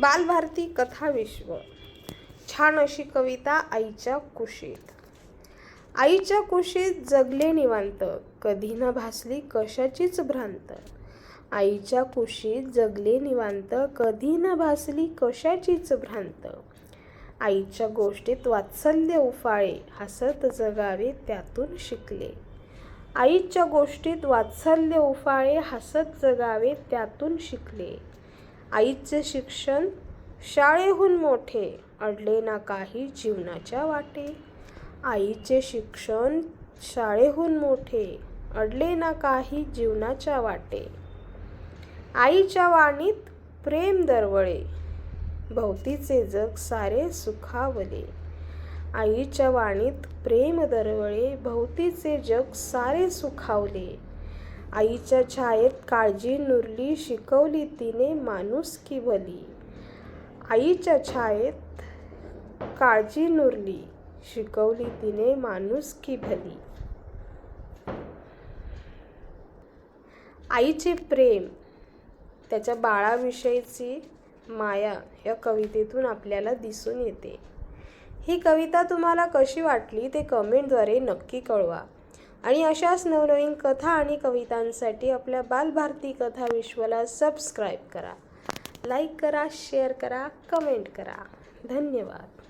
बालभारती कथा विश्व. छान अशी कविता आईच्या कुशीत. आईच्या कुशीत जगले निवांत कधी न भासली कशाचीच भ्रांत. आईच्या कुशीत जगले निवांत कधी न भासली कशाचीच भ्रांत. आईच्या गोष्टीत वात्सल्य उफाळे हसत जगावे त्यातून शिकले. आईच्या गोष्टीत वात्सल्य उफाळे हसत जगावे त्यातून शिकले. आईचे शिक्षण शाळेहून मोठे अडले ना काही जीवनाच्या वाटे. आईचे शिक्षण शाळेहून मोठे अडले ना काही जीवनाच्या वाटे. आईच्या वाणीत प्रेम दरवळे भोवतीचे जग सारे सुखावले. आईच्या वाणीत प्रेम दरवळे भोवतीचे जग सारे सुखावले. आईच्या छायेत काळजी नुरली शिकवली तिने माणूस भली आईच्या छायेत काळजी नुरली शिकवली तिने माणूस भली. आईचे प्रेम त्याच्या बाळाविषयीची माया या कवितेतून आपल्याला दिसून येते. ही कविता तुम्हाला कशी वाटली ते कमेंटद्वारे नक्की कळवा. आणि अशाच नवनवीन कथा आणि कवितांसाठी आपल्या बालभारती कथा विश्वला सबस्क्राईब करा. लाईक करा शेअर करा कमेंट करा. धन्यवाद.